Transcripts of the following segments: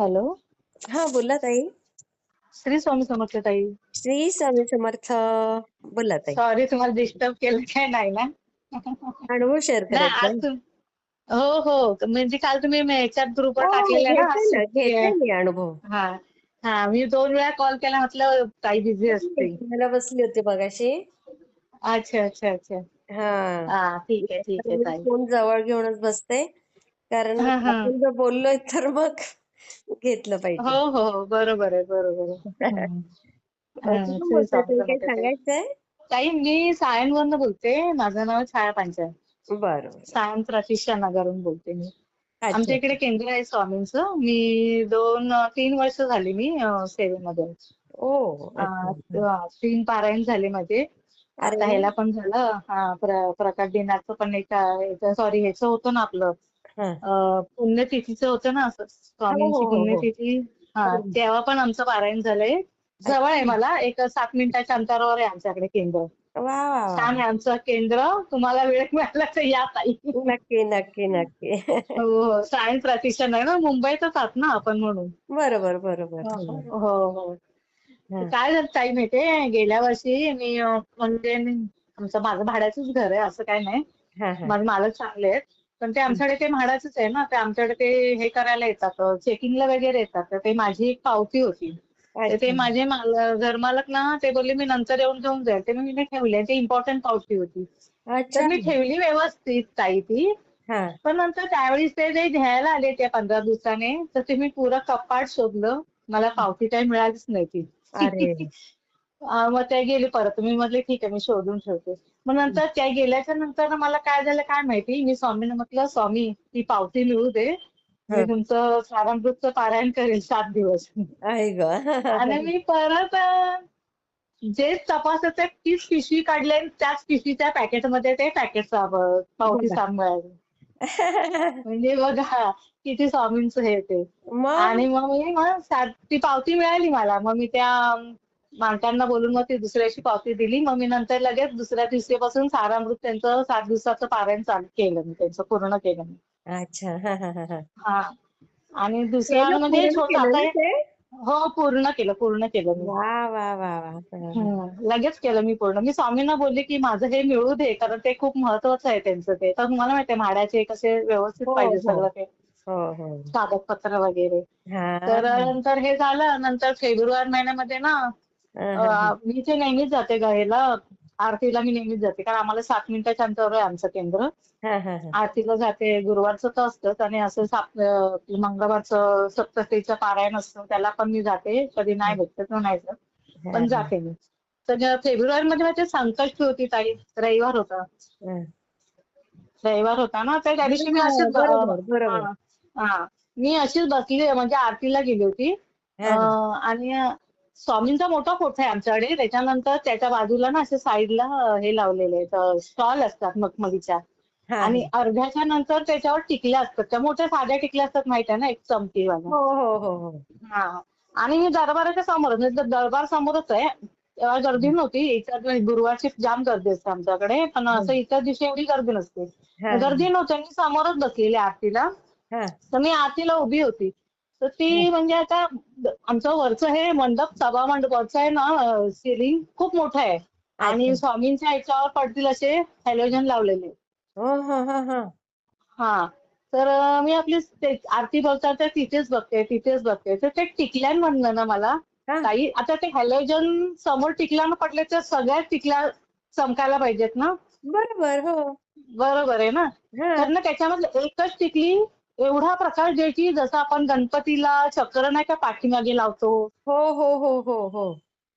Hello. हा बोला ताई. श्री स्वामी समर्थ ताई. श्री स्वामी समर्थ बोला ताई. सॉरी तुम्हाला डिस्टर्ब केलं काय नाही ना? अनुभव शेअर आज तुम हो हो. म्हणजे काल तुम्ही याच्यात ग्रुपवर हो, टाकलेलं ना. मी अनुभव. हा हा. मी दोन वेळा कॉल केला म्हटलं ताई बिझी असते. मला बसली होती मगाशी. अच्छा अच्छा अच्छा. हा. हा ठीक आहे ठीक आहे मी ताई. फोन जवळ घेऊनच बसते. कारण हा, हा. आपण जर बोललोय तर मग घेतलं पाहिजे. हो हो हो. बरोबर आहे बरोबर आहे. हा, बोलताय? काही ताई. सांगायचंय? ताई मी सायनवरनं बोलते. माझं नाव छाया पांचाळ. बरं सायन प्रतिष्ठा नगरहून बोलते मी. अच्छा. आमच्या इकडे केंद्र आहे स्वामींचं. मी दोन तीन वर्ष झाली मी अं, सेवेमध्ये. ओ अं, अच्छा. अं, तीन पारायण झाले माझे. अरे आता वा. ह्याला पण झालं. हा प्र- प्रकट दिनाचं पण एक सॉरी ह्याचं होतं ना आपलं. पुण्यतिथीचं होतं ना असं स्वामींची हो, हो, हो. पुण्यतिथी. हा. तेव्हा पण आमचं पारायण झालंय. जवळ आहे मला एक सात मिनिटाच्या अंतरावर आहे आमच्याकडे केंद्र. छान आहे आमचं केंद्र. तुम्हाला वेळ मिळाला तर या ताई. नक्की नक्की नक्की. हो हो. सायन प्रतिष्ठान आहे ना मुंबईतच आहात ना आपण म्हणून. बरोबर बरोबर. हो हं. काय झालं ताई माहितीये? गेल्या वर्षी मी म्हणजे आमचं माझं भाड्याचंच घर आहे असं काय नाही. माझे मालक चांगले आहेत. पण ते आमच्याकडे ते म्हाडाचंच आहे ना ते आमच्याकडे ते हे करायला येतात चेकिंगला वगैरे येतात. तर ते माझी एक पावती होती. तर ते. माझे माल- घरमालक ना ते बोलले मी नंतर येऊन घेऊन जाईल. ते मी ठेवली ते इम्पॉर्टंट पावती होती. अच्छा तर मी ठेवली व्यवस्थित ताई ती. हा. पण नंतर त्यावेळेस ते जे घ्यायला आले त्या पंधरा दिवसाने तर ते मी पुरं कपाट शोधलं. मला पावती काही मिळालीच नाही ती. मग त्या गेले परत. मी म्हटले ठीक आहे मी शोधून ठेवते. मग नंतर त्या गेल्याच्यानंतर मला काय झालं काय माहिती? मी स्वामींना म्हटलं स्वामी ती पावती मिळू दे. मी. तुमचं सारामृतचं पारायण करेल सात दिवस. आणि मी परत जे तपासायचं तीच पिशवी काढली आणि त्याच पिशवीच्या पॅकेटमध्ये ते पॅकेट पावती बघा. सांभाळली म्हणजे बघा किती स्वामींचं हे ते. आणि मग मी मग सात- ती पावती मिळाली मला. मग मी त्या मालकांना बोलून मग ती दुसऱ्या दिवशी पावती दिली. मग मी नंतर लगेच दुसऱ्या दिवशीपासून सारामृत त्यांचं सात दिवसाचं पारायण चालू केलं मी. त्यांचं पूर्ण केलं मी. अच्छा. हा हा हा हा. हा. आणि केलं, म्हणजे पूर्ण छोटं केलं आता ना ते? हो पूर्ण केलं पूर्ण केलं मी. वा वा वा वा. हं. हम्म, लगेच केलं मी पूर्ण. मी स्वामींना बोलले की माझं हे मिळू दे कारण ते खूप महत्वाचं आहे त्यांचं ते. तर तुम्हाला माहितीये म्हाडाचे कसे व्यवस्थित हो, पाहिजे हो. सगळं ते. हो हो. कागदपत्र वगैरे. हा. तर नंतर हे झालं. नंतर फेब्रुवारी महिन्यामध्ये ना मी इथे नेहमीच जाते गायला. आरतीला मी नेहमीच जाते. कारण आम्हाला सात मिनिटाच्या अंतरावर आहे आमचं केंद्र. हं, हं, हं. आरतीला जाते. गुरुवारचं तर असतंच. आणि असं मंगळवारचं सप्तशतीचं पारायण असतं. त्याला पण मी जाते. कधी नाही भेटत नाही जात पण जाते मी. तर फेब्रुवारी मध्ये माझी संकष्टी होती ताई. रविवार होता. हं. रविवार होता ना? त्या दिवशी मी अशीच बरोबर, बरोबर. हा हा. मी अशीच बसली म्हणजे आरतीला गेली होती. हं, हं. आणि स्वामींचा मोठा कोठा आहे आमच्याकडे. त्याच्यानंतर त्याच्या बाजूला ना असे साईडला हे लावलेले स्टॉल असतात मखमलीच्या. आणि. अर्ध्याच्या नंतर त्याच्यावर टिकल्या असतात. त्या मोठ्या साध्या टिकल्या असतात माहिती आहे ना एक चमकी हो हो हो हो. हा. आणि मी दरबाराच्या समोर म्हणजे दरबार समोरच आहे. तेव्हा गर्दी नव्हती. इतर गुरुवारची जाम गर्दी असते आमच्याकडे. पण असं इतर दिवशी एवढी गर्दी नसते. गर्दी नव्हती. मी समोरच बसलेली आरतीला. हं. तर मी आरतीला उभी होती. तर ती म्हणजे आता आमचं वरचं हे मंडप सभा मंडप वरचं आहे ना सिलिंग खूप मोठं आहे. आणि. स्वामींच्या याच्यावर पडतील असे हॅलोजन लावलेले. हो हो हो हो. हा. तर मी आपली आरती बघता तर तिथेच बघते तिथेच बघते. तर ते टिकल्यान म्हणलं ना मला हा. काही आता ते हॅलोजन समोर टिकल्यानं पडले तर सगळ्यात टिकल्या चमकायला पाहिजेत ना? बरोबर हो. बरोबर आहे ना? हं. तर ना त्याच्यामध्ये एकच टिकली एवढा प्रकाश द्यायची जसं आपण गणपतीला चक्र नाही का पाठीमागे लावतो. हो हो हो हो हो.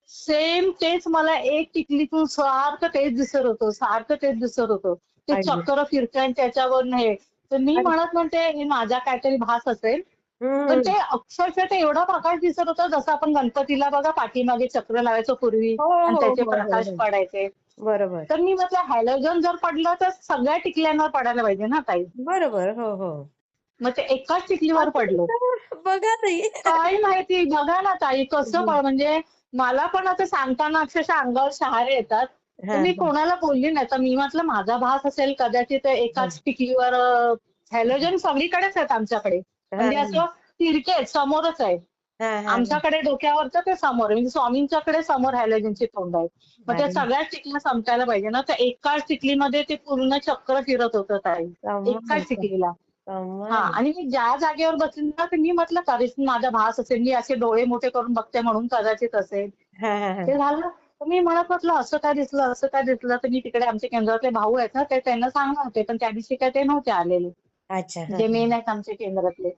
सेम तेच मला एक टिकलीतून सारखं तेच दिसत होतं सारखं तेच दिसत होतं. ते. चक्र फिरतंय आणि त्याच्यावर हे. तर मी. म्हणत म्हणते हे माझा काहीतरी भास असेल. पण ते अक्षरशः ते एवढा प्रकाश दिसत होता जसं आपण गणपतीला बघा पाठीमागे चक्र लावायचो पूर्वी हो, आणि हो, त्याचे हो, हो, प्रकाश. पडायचे. बरोबर. तर मी म्हटलं हॅलोजन जर पडलं तर सगळ्या टिकल्यांवर पडायला पाहिजे ना ताई? बरोबर हो हो. मग ते एकाच टिकलीवर पडलं. बघा ताई काय माहिती बघा ना ताई कसं म्हणजे मला पण आता सांगताना अक्षरशः अंगावर शहारे येतात. तर मी. कोणाला बोलली नाही? तर मी म्हटलं माझा भास असेल कदाचित एकाच टिकलीवर हॅलोजन सगळीकडेच आहेत आमच्याकडे. म्हणजे. असं तिरके आहेत समोरच आहे. आमच्याकडे डोक्यावरचं ते समोर आहे. म्हणजे स्वामींच्याकडे समोर हॅलोजनची तोंड आहेत मग त्या. सगळ्याच टिकल्या संपतायला पाहिजे ना? तर एकाच टिकलीमध्ये ते पूर्ण चक्र फिरत होतं ताई. एकाच कमाल. हा आणि मी ज्या जागेवर बसले ना तर मी म्हटलं कदाचित माझा भास असेल मी असे डोळे मोठे करून बघते म्हणून कदाचित असेल. ते झालं. तर मी म्हणत म्हटलं असं काय दिसलं असं काय दिसलं? तर मी तिकडे आमचे केंद्रातले भाऊ आहेत ना ते त्यांना सांगणार होते पण त्या दिवशी काय ते नव्हते आलेले. अच्छा. जे मेन आहेत आमचे केंद्रातले.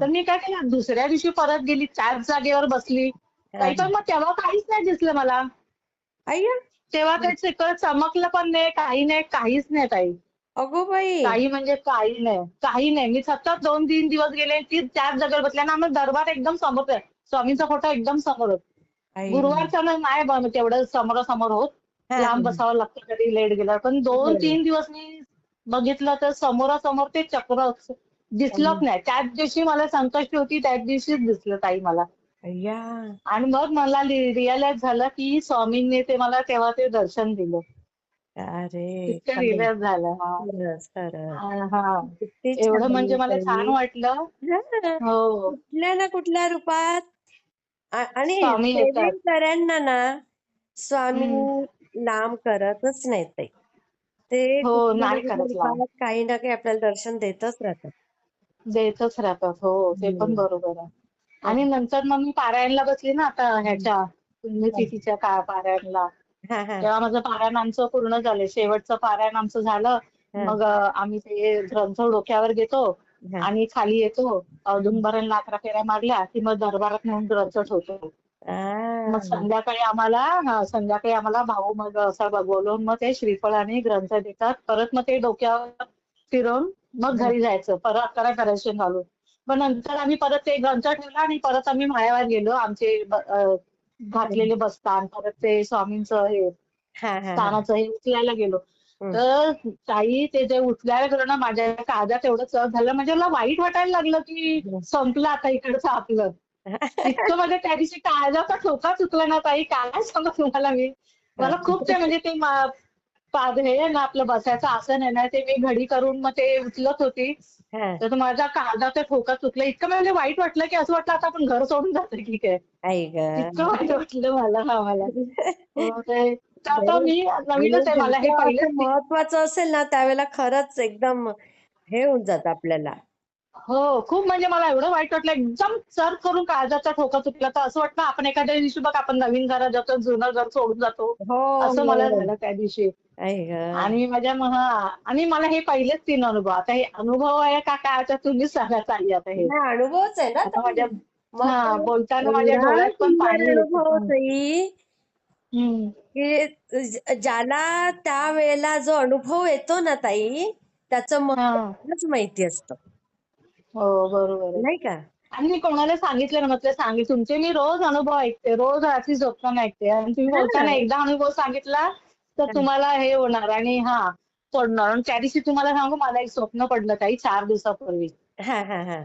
तर मी काय केलं दुसऱ्या दिवशी परत गेली त्याच जागेवर बसली. पण मग तेव्हा काहीच नाही दिसलं मला. तेव्हा काही चमकलं पण नाही काही नाही काहीच नाही ताई. अगो बाई. काही म्हणजे काही नाही. काही नाही. मी सतत दोन तीन दिवस गेले ती त्याच जागेवर बसल्या ना आम्हाला दरबार एकदम समोर आहे. स्वामींचा फोटो एकदम समोर होता. आई. गुरुवारचा मग नाही बा तेवढं समोरासमोर होत. हा, लांब. बसावं लागतं कधी लेट गेल्यावर. पण दोन बरोबर. तीन दिवस मी बघितलं तर समोरासमोर ते चक्र दिसलंच नाही. त्याच दिवशी मला संकष्टी होती त्याच दिवशीच दिसलं ताई मला. आणि मग मला रिअलाइज झालं की स्वामींनी ते मला तेव्हा ते दर्शन दिलं. अरे इतकं खरंच, रिअलाइज झालं हा खरंच, खरंच. हा, हा किती एवढं छान म्हणजे मला. छान वाटलं हा. हो कुठल्या ना कुठल्या रूपात आ- आणि स्वामी येतात. सेवेकऱ्यांना ना स्वामी नाम करतच नाही ते ते हो, कुठल्या ना नाही कुठल्या करत. रूपात काही ना काही आपल्याला दर्शन देतच राहतात देतच राहतात हो ते पण. बरोबर आहे आणि नंतर मग मी पारायणला बसली ना आता ह्याच्या पुण्यतिथीच्या का पारायणला हा हा तेव्हा माझं पारायण आमचं पूर्ण झालं. शेवटचं पारायण आमचं झालं. हा. मग अं, आम्ही ते ग्रंथ डोक्यावर घेतो हा. आणि खाली येतो. औदुंबराला अकरा फेऱ्या मारल्या की मग दरबारात नेऊन ग्रंथ ठेवतो. आ. मग संध्याकाळी आम्हाला हा संध्याकाळी आम्हाला भाऊ मग असं ब- बोलवून मग ते श्रीफळ आणि ग्रंथ देतात. परत मग ते डोक्यावर फिरवून मग घरी जायचं. परत अकरा करायचे घालून. मग नंतर आम्ही परत ते ग्रंथ ठेवला आणि परत आम्ही मायावर गेलो. आमचे ब- अं, घातलेले बस्तान परत ते स्वामींचं हे. स्थानाचं हे उचलायला गेलो. तर ताई ते जे उचलायला गेलो ना माझ्या काळजात एवढं चढ झालं. म्हणजे मला वाईट वाटायला लागलं की संपलं आता इकडचं आपलं. इतकं म्हणजे त्या दिवशी काळजाचा ठोका चुकला ना ताई काय सांगू तुम्हाला मी? मला खूप ते म्हणजे ते हे आहे ना आपलं बसायचं आसन आहे ना ते मी घडी करून मग ते उचलत होती. हा. तर माझा काळजाचा ठोका चुकला इतकं म्हणजे वाईट वाटलं की असं वाटलं आता आपण घर सोडून जातो की काय. आई ग. इतकं वाईट वाटलं मला हा मला. हो, ते तर आता मी नवीनच आहे मला हे पहिलेच महत्वाचं असेल ना त्यावेळेला खरंच एकदम हे होऊन जात आपल्याला. हो खूप म्हणजे मला एवढं वाईट वाटलं. एकदम सर करून काळजाचा ठोका चुकला तर असं वाटलं आपण एखाद्या दिवशी बघ आपण नवीन घरात जातो जुनं घर सोडून जातो. हो असं मला. झालं त्या दिवशी. आणि माझ्या म- हा आणि मला हे पहिलेच तीन अनुभव. आता हे अनुभव आहे का काय आता तुम्हीच सांगा ताई आता हे. नाही, अनुभवच आहे ना. माझ्या हा बोलताना माझ्या डोळ्यात पण पाणी अनुभव. की ज्याला त्या वेळेला जो अनुभव येतो ना ताई त्याचं. महत्वच माहिती असतं. हो बरोबर नाही का? आणि मी कोणाला सांगितलं ना म्हटलं सांगितलं तुमचे मी रोज अनुभव ऐकते रोज रात्री झोपताना ऐकते. आणि तुम्ही. बोलताना एकदा अनुभव सांगितला तर तुम्हाला हे होणार आणि हा पडणार. आणि त्या दिवशी तुम्हाला सांगू मला एक स्वप्न पडलं ताई चार दिवसापूर्वी. हा हा हा.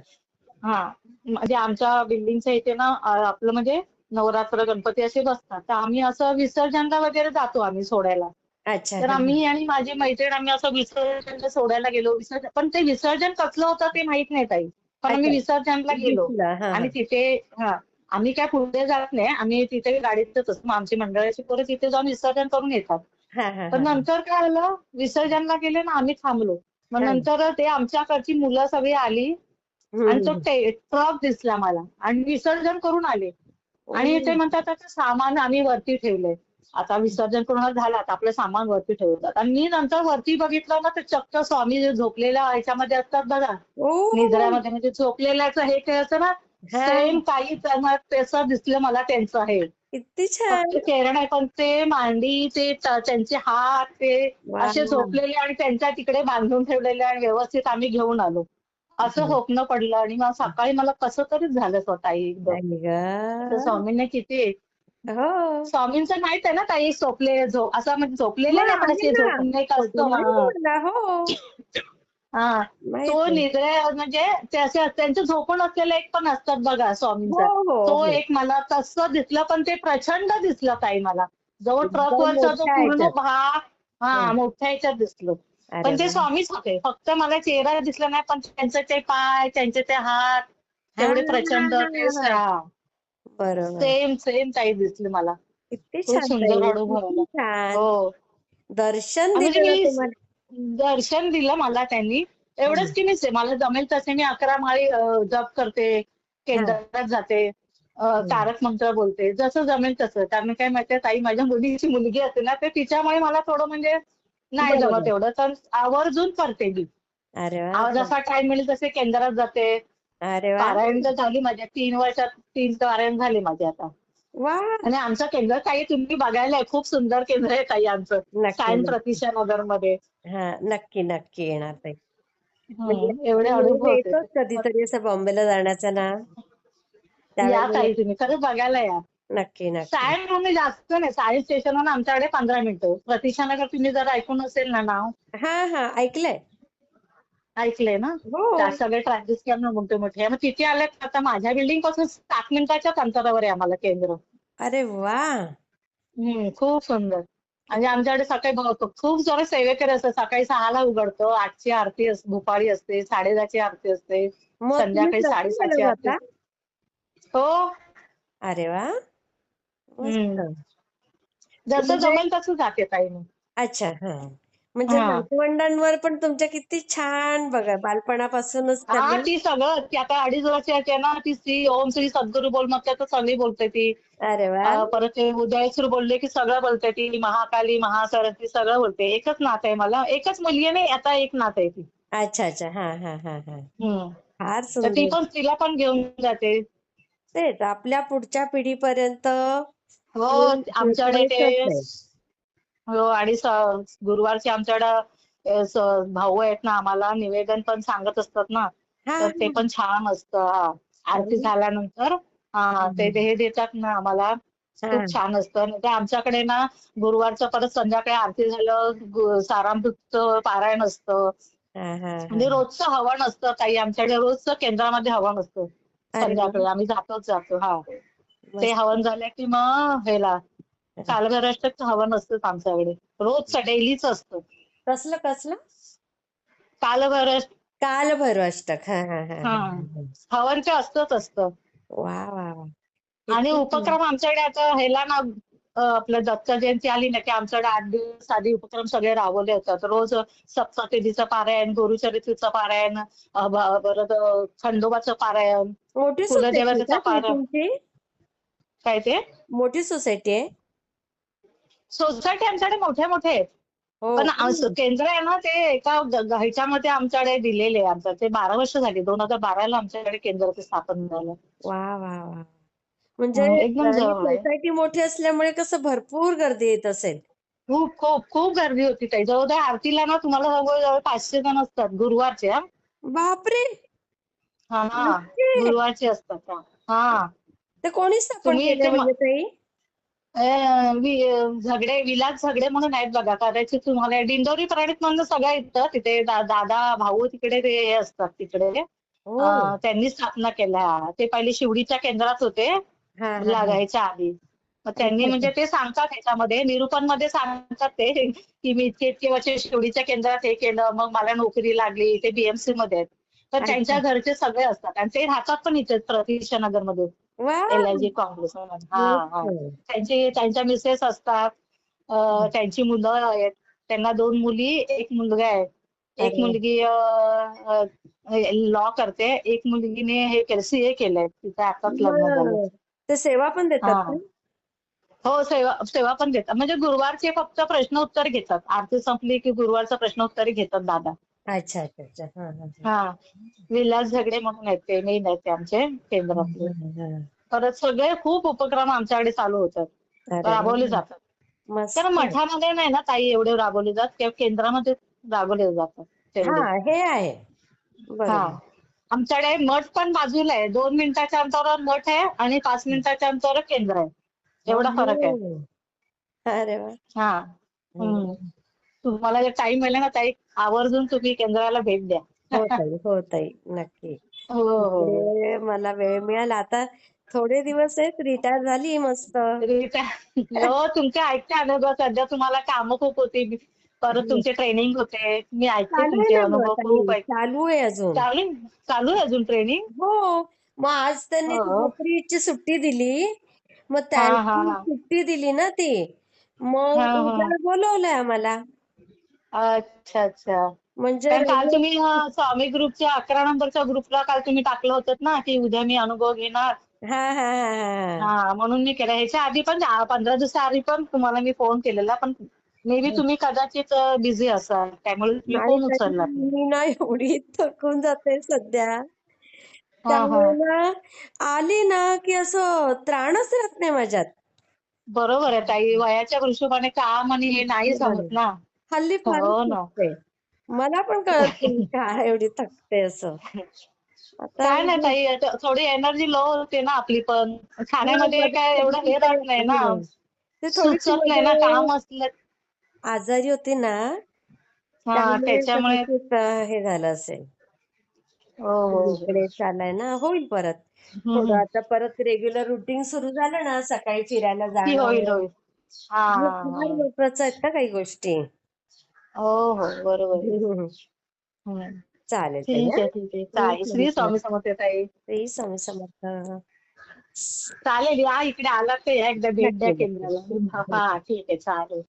हा म्हणजे आमच्या बिल्डिंगच्या इथे ना आपलं म्हणजे नवरात्र गणपती असे बसतात. तर आम्ही असं विसर्जनला वगैरे जातो आम्ही सोडायला. अच्छा तर. आम्ही आणि माझी मैत्रीण आम्ही असं विसर्जनला सोडायला गेलो. विसर्जन पण ते विसर्जन कसलं होतं ते माहीत नाही ताई. पण आम्ही. विसर्जनला गेलो. आणि. तिथे हा आम्ही काय पुढे जात नाही. आम्ही तिथे गाडीतच असतो. आमची मंडळाची पोरं तिथे जाऊन विसर्जन करून येतात. पण. नंतर काय झालं विसर्जनला गेले ना आम्ही थांबलो मग. नंतर ते आमच्याकडची मुलं सगळी आली आणि तो. ट्रक दिसला मला आणि विसर्जन करून आले आणि ते म्हणतात त्याचं सामान आम्ही वरती ठेवलंय आता विसर्जन पूर्ण झालं आता आपलं सामान वरती ठेवतात आणि मी नंतर वरती बघितलं ना तर चक्क स्वामी जे झोपलेल्या ह्याच्यामध्ये असतात बघा. निद्रामध्ये म्हणजे झोपलेल्याचं हे ते असं ना. सेम काही त्यांना तसं दिसलं मला त्यांचं हे किती छान चेहरा नाही पण ते मांडी ते त्यांचे हात ते. असे झोपलेले आणि त्यांच्या तिकडे बांधून ठेवलेले आणि व्यवस्थित आम्ही घेऊन आलो असं. स्वप्न पडलं आणि मग सकाळी मला कसं तरीच झालं स्वतः एकदम तर. स्वामींनी किती हो स्वामींचं माहीत आहे ना ताई झोपले झो असं म्हणजे झोपलेले हा, नाही पण आहे असे. झोपून एक असतो नाही हा. हो हा तो. निद्रा म्हणजे ते असे त्यांचे झोपून असलेले एक पण असतात बघा स्वामींचा हो हो तो हो. एक मला तसं दिसलं पण ते प्रचंड दिसलं ताई मला जवळ एकदम ट्रकवरचा जो मोठ्या पूर्ण. भाग हा. मोठ्या ह्याच्यात दिसलं पण ते. स्वामीच होते फक्त मला चेहरा दिसला नाही पण त्यांचे ते पाय त्यांचे ते हात तेवढी हा, प्रचंड हा, हा. हा सेम सेम ताई दिसली मला किती छान सुंदर अनुभव हो दर्शन दर्शन दिलं मला त्यांनी. एवढंच की मी मला जमेल तसे मी अकरा माळी जप करते केंद्रात जाते तारक मंत्र बोलते. जसं जमेल तसं. कारण काय माहितीये ताई माझ्या मुलीची मुलगी असते ना ते तिच्यामुळे मला थोडं म्हणजे नाही. जमत एवढं. तर आवर्जून करते मी. जसा टाइम मिळेल तसे केंद्रात जाते. पारायण तर झाली माझ्या तीन वर्षात तीन पारायण झाली माझे आता. आणि आमचं केंद्र ताई तुम्ही बघायला. खूप सुंदर केंद्र आहे ताई आमचं. सायन. प्रतीक्षा नगरमध्ये हा नक्की नक्की येणार ताई. म्हणजे एवढे अनुभव कधीतरी असं बॉम्बेला जाण्याचं ना. या ताई तुम्ही खरंच बघायला या. नक्की नक्की. सायन म्हणून जास्त नाही सायन स्टेशनवरून आमच्याकडे पंधरा मिनिटं. प्रतीक्षा नगर तुम्ही जर ऐकून असेल ना नाव. हा हा ऐकलंय. ऐकलंय ना? हो. त्या सगळे ट्रॅन्झिस करणं मोठे मोठे. मग तिथे आले आता माझ्या बिल्डिंगपासून सात मिनिटाच्याच अंतरावर आहे आम्हाला केंद्र. अरे वा. हम्म खूप सुंदर. आणि आमच्याकडे सकाळी बघतो खूप जोरात सेवेकरी असतात. सकाळी सहाला उघडतो. आठची आरती असते भुपाळी असते. साडेदहाची आरती असते. संध्याकाळी साडेसातची आरती हो. अरे वा. जसं म्हणजे- जमेल तसं जाते ताई मी. अच्छा हा. म्हणजे हा. नातवंडांवर पण तुमच्या किती छान बघा बालपणापासूनच हा त्यांना ती सगळं ती आता अडीच वर्षाची आहे ना ती श्री ओम श्री सद्गुरू बोल म्हटलं तर सगळी बोलते ती. अरे वा. अं, परत ते उदयसूर बोलले की सगळं बोलते ती महाकाली महासरस्वती सगळं बोलते. एकच नात आहे मला एकच मुलगी नाही आता एक नात आहे ती. अच्छा अच्छा. हा हा हा हा. हम्म. फार तर ती सुंदर. पण तिला पण घेऊन जाते. तेच आपल्या पुढच्या पिढीपर्यंत हो हे आमच्याकडे ते आहे. हो आणि गुरुवारचे आमच्याकडे भाऊ आहेत ना आम्हाला निवेदन पण सांगत असतात ना तर ते पण छान असतं हा आरती. झाल्यानंतर हा ते ते हे देतात ना आम्हाला. खूप छान असतं आमच्याकडे ना गुरुवारचं परत संध्याकाळी आरती झालं सारामृतचं पारायण असतं. म्हणजे रोजचं हवन असतं काही आमच्याकडे रोजचं केंद्रामध्ये हवन असतं. संध्याकाळी आम्ही जातोच जातो हा ते. हवन झालं की मग हेला कालभैरवाष्टकचं हवन असतंच आमच्याकडे. रोजचं डेलीच असतं. कसलं कसलं? कालभैरव काल भैरवाष्टक हा हा हा, हा. हा. हवन ते असतंच असतं. वा वा वा. आणि उपक्रम आमच्याकडे आता हेला ना आपलं दत्त जयंती आली ना की आमच्याकडे आठ दिवस आधी उपक्रम सगळे राबवले जातात रोज सप्तशतीचं पारायण गुरुचरित्रीचं पारायण परत खंडोबाचं पारायण कुलदेवतेचं पारायण. काय ते? मोठी सोसायटी आहे? सोसायटी आमच्याकडे मोठ्या मोठ्या आहेत. हो. पण केंद्र आहे ना ते एका ह्याच्यामध्ये आमच्याकडे दिलेले आहे आमचं. ते बारा वर्ष झाली दोन हजार बाराला आमच्याकडे केंद्र ते स्थापन झालं. वा वा वा. म्हणजे हं, एकदम सोसायटी मोठी असल्यामुळे कसं भरपूर गर्दी येत असेल. खूप खूप खूप गर्दी होती ताई. जवळजवळ आरतीला ना तुम्हाला जवळजवळ पाचशे जण असतात गुरुवारचे बापरे! हा? गुरुवारचे असतात हा. ते कोणी स्थापन केले झगडे विलास झगडे म्हणून आहेत बघा. कदाचित तुम्हाला दिंडोरी प्रणित म्हणून सगळं येतं तिथे दादा भाऊ तिकडे ते हे असतात तिकडे. हो. त्यांनी स्थापना केल्या. ते पहिले शिवडीच्या केंद्रात होते. लागायच्या आधी. मग त्यांनी. म्हणजे ते सांगतात ह्याच्यामध्ये. निरूपणमध्ये सांगतात ते. की मी इतके इतके वर्ष शिवडीच्या केंद्रात हे केलं. मग मला नोकरी लागली. ते बीएमसी मध्ये आहेत. तर. त्यांच्या घरचे सगळे असतात. आणि ते राहतात पण इथे प्रतीक्षा नगरमध्ये एल आय जी काँग्रेस. त्यांची त्यांच्या मिसेस असतात. त्यांची मुलं आहेत. त्यांना दोन मुली एक मुलगा आहे. एक. मुलगी लॉ करते. एक मुलगीने हे केलं सीए केलंय. तिचं आताच लग्न झालं. ते सेवा पण देतात हा. हो सेवा सेवा पण घेतात म्हणजे गुरुवारचे फक्त प्रश्न उत्तर घेतात. आरती संपली की गुरुवारचं प्रश्न उत्तरी घेतात दादा. अच्छा अच्छा अच्छा. हा, हा, हा. हा. विलास झगडे म्हणून आहेत ते मेन आहेत ते आमचे केंद्रातले. हा. परत सगळे खूप उपक्रम आमच्याकडे चालू होतात. अरे वा. राबवले जातात. मस्त. कारण मठामध्ये नाही ना ताई एवढे राबवले जात किंवा केंद्रामध्ये राबवले जातात तेवढे. हा हे आहे. हा. बरोबर आमच्याकडे मठ पण बाजूला आहे. दोन मिनिटाच्या अंतरावर मठ आहे आणि पाच मिनिटाच्या अंतरावर केंद्र आहे. एवढा फरक आहे. हो. अरे वा. हा. हम्म. तुम्हाला जर टाइम मिळाला ना ताई आवर्जून तुम्ही केंद्राला भेट द्या. हो ताई हो ताई नक्की. हो हो. इकडे मला वेळ मिळाला. आता थोडे दिवस आहेत रिटायर झाली मस्त. त्या- हो तुमचे ऐकते अनुभव सध्या तुम्हाला कामं खूप होती. परत तुमचे ट्रेनिंग होते. मी ऐकते चालू आहे तुमचे ना अनुभव मग खूप ताई, ऐक चालू आहे अजून. चालू चालू आहे अजून ट्रेनिंग हो. मग आज त्यांनी ती हो. सुट्टी दिली. मग हा हा त्यांची हा. सुट्टी दिली ना ती. मग हा हा. उद्या बोलवलंय आम्हाला. अच्छा अच्छा. म्हणजे कारण काल तुम्ही अं, स्वामी ग्रुपच्या अकरा नंबरच्या ग्रुपला काल तुम्ही टाकलं होतं ना की उद्या मी अनुभव घेणार. हा हा हा हा. हा म्हणून मी केलं. ह्याच्या आधी पण आ- पंधरा दिवसाआधी पण तुम्हाला मी फोन केलेला पण मे बी तुम्ही कदाचित बिझी असाल. त्यामुळे मी फोन उचलला. नाही. मी ना एवढी थकून जाते सध्या. हा हा. त्यामुळे ना आली ना की असं त्राणच राहत नाही माझ्यात. बरोबर आहे ताई. वयाच्या हिशोबाने काम आणि हे नाही. जमत ना. हल्ली हो फारच ना. थकते. मला पण कळत नाही काय एवढी थकते असं. आता काय नाही ताई थोडी एनर्जी लो होते ना आपली पण. खाण्यामध्ये काय एवढं हे राहत नाही ना. ते थोडी सुचत नाही ना काम असलं. आजारी होती ना हा त्याच्यामुळे कदाचित हे झालं असेल. हो हो. चाललाय ना. होईल परत. हम्म. थोडं आता परत रेग्युलर रुटीन सुरू झालं ना सकाळी फिरायला ती जाणं. होईल होईल. हा. हे हा फार हा महत्वाचं आहेत ना काही गोष्टी. हो हो बरोबर आहे. हम्म. चालेल ताई, ठीक हं? आहे ठीक आहे चालेल श्री स्वामी समर्थ ताई श्री स्वामी समर्थ चालेल या इकडे आलात तर या एकदा भेट द्या नक्की, नक्की. केंद्राला हा ठीक आहे चालेल